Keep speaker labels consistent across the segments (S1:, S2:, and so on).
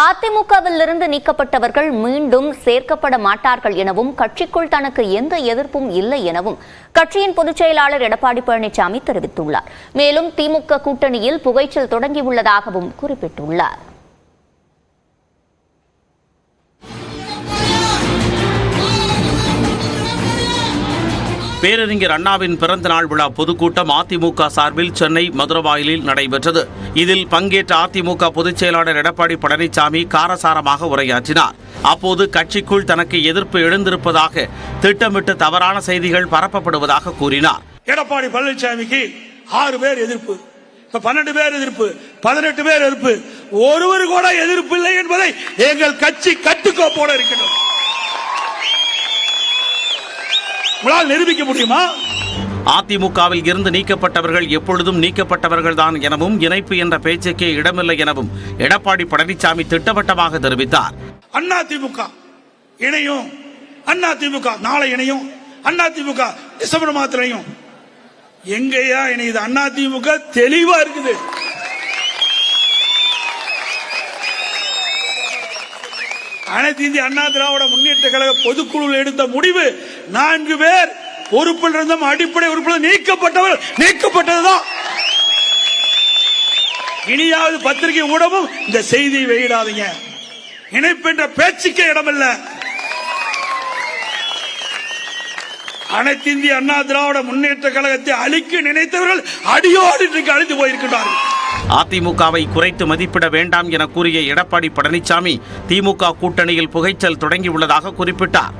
S1: அதிமுகவில் இருந்து நீக்கப்பட்டவர்கள் மீண்டும் சேர்க்கப்பட மாட்டார்கள் எனவும் கட்சிக்குள் தனக்கு எந்த எதிர்ப்பும் இல்லை எனவும் கட்சியின் பொதுச் செயலாளர் எடப்பாடி பழனிசாமி தெரிவித்துள்ளார் மேலும் திமுக கூட்டணியில் புகைச்சல் தொடங்கியுள்ளதாகவும் குறிப்பிட்டுள்ளார்
S2: பேரறிஞர் அண்ணாவின் பிறந்த நாள் விழா பொதுக்கூட்டம் அதிமுக சார்பில் சென்னை மதுரவாயிலில் நடைபெற்றது இதில் பங்கேற்ற அதிமுக பொதுச் செயலாளர் எடப்பாடி பழனிசாமி காரசாரமாக உரையாற்றினார் அப்போது கட்சிக்குள் தனக்கு எதிர்ப்பு எழுந்திருப்பதாக திட்டமிட்டு தவறான செய்திகள் பரப்பப்படுவதாக கூறினார்
S3: எடப்பாடி பழனிசாமிக்கு ஆறு பேர் எதிர்ப்பு பன்னெண்டு பேர் எதிர்ப்பு பதினெட்டு பேர் எதிர்ப்பு ஒருவர் கூட எதிர்ப்பு இல்லை என்பதை எங்கள் கட்சி கட்டுக்கோப்போட இருக்கிறோம் உங்களால் நிரூபிக்க முடியுமா
S2: அதிமுகவில் இருந்து நீக்கப்பட்டவர்கள் எப்பொழுதும் நீக்கப்பட்டவர்கள் தான் எனவும் இணைப்பு என்ற பேச்சுக்கே இடமில்லை எனவும் எடப்பாடி பழனிசாமி திட்டவட்டமாக தெரிவித்தார்
S3: அண்ணா திமுக இணையும் அண்ணா திமுக நாளை இணையும் அண்ணா திமுக டிசம்பர் மாதத்திலையும் எங்கேயா இணையுது அண்ணா திமுக தெளிவா இருக்குது அனைத்து இந்திய அண்ணா திராவிட முன்னேற்ற கழக பொதுக்குழுவில் எடுத்த முடிவு நான்கு பேர் பொறுப்பில் இருந்தும் அடிப்படை உறுப்பினர் நீக்கப்பட்டவர் நீக்கப்பட்டதுதான் இனியாவது பத்திரிகை ஊடகம் இந்த செய்தியை வெளியிடாதீங்க என்ற பேச்சுக்கே இடமில்ல அனைத்து இந்திய அண்ணா திராவிட முன்னேற்ற கழகத்தை அழிக்க நினைத்தவர்கள் அடியோடு அழிந்து போயிருக்கிறார்கள்
S2: அதிமுகவை குறைத்து மதிப்பிட வேண்டாம் என கூறிய எடப்பாடி பழனிசாமி திமுக கூட்டணியில் புகைச்சல் தொடங்கியுள்ளதாக குறிப்பிட்டார்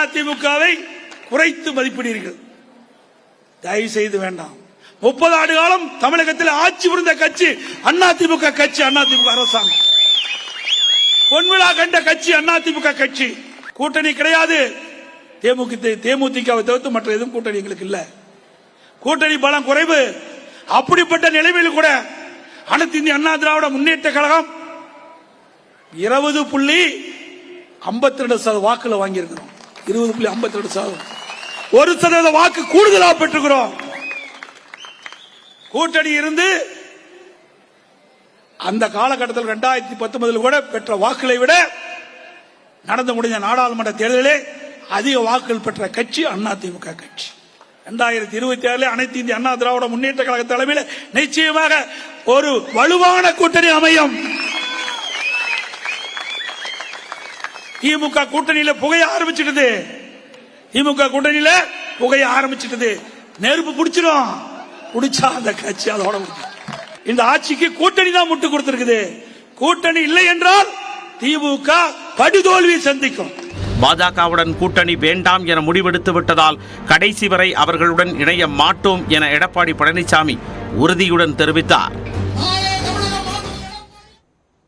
S3: அதிமுகவை குறைத்து மதிப்பிடுகிறீர்கள் தயவு செய்து வேண்டாம் முப்பது ஆண்டு காலம் தமிழகத்தில் ஆட்சி புரிந்த கட்சி அதிமுக கட்சி அதிமுக அரசாங்கம் பொன்விழா கண்ட கட்சி அதிமுக கட்சி கூட்டணி கிடையாது தேமுதிக தவிர்த்து மற்ற எதுவும் கூட்டணி எங்களுக்கு இல்லை கூட்டணி பலம் குறைவு அப்படிப்பட்ட நிலைமையில் கூட அனைத்து இந்திய அண்ணா திராவிட முன்னேற்ற கழகம் இருபது புள்ளி ஐம்பத்தி ரெண்டு சதவீத வாக்குல வாங்கியிருக்கிறோம் இருபது புள்ளி ஐம்பத்தி ரெண்டு சதவீதம் ஒரு சதவீத வாக்கு கூடுதலா பெற்றுக்கிறோம் கூட்டணி இருந்து அந்த காலகட்டத்தில் இரண்டாயிரத்தி பத்தொன்பதில் கூட பெற்ற வாக்குகளை விட நடந்து முடிஞ்ச நாடாளுமன்ற தேர்தலிலே அதிக வாக்குகள் பெற்ற கட்சி அதிமுக கட்சி ரெண்டாயிரத்தி இருபத்தி ஆறுல அனைத்து இந்திய அண்ணா திராவிட முன்னேற்ற கழக தலைமையில் நிச்சயமாக ஒரு வலுவான கூட்டணி அமையும் திமுக கூட்டணியில புகைய ஆரம்பிச்சிட்டது திமுக கூட்டணியில புகைய ஆரம்பிச்சிட்டது நெருப்பு பிடிச்சிடும் பிடிச்சா அந்த கட்சி அதோட இந்த ஆட்சிக்கு கூட்டணி தான் முட்டு கொடுத்திருக்குது கூட்டணி இல்லை என்றால் திமுக படுதோல்வி சந்திக்கும்
S2: பாஜகவுடன் கூட்டணி வேண்டாம் என முடிவெடுத்து விட்டதால் கடைசி வரை அவர்களுடன் இணைய மாட்டோம் என எடப்பாடி பழனிசாமி உறுதியுடன் தெரிவித்தார்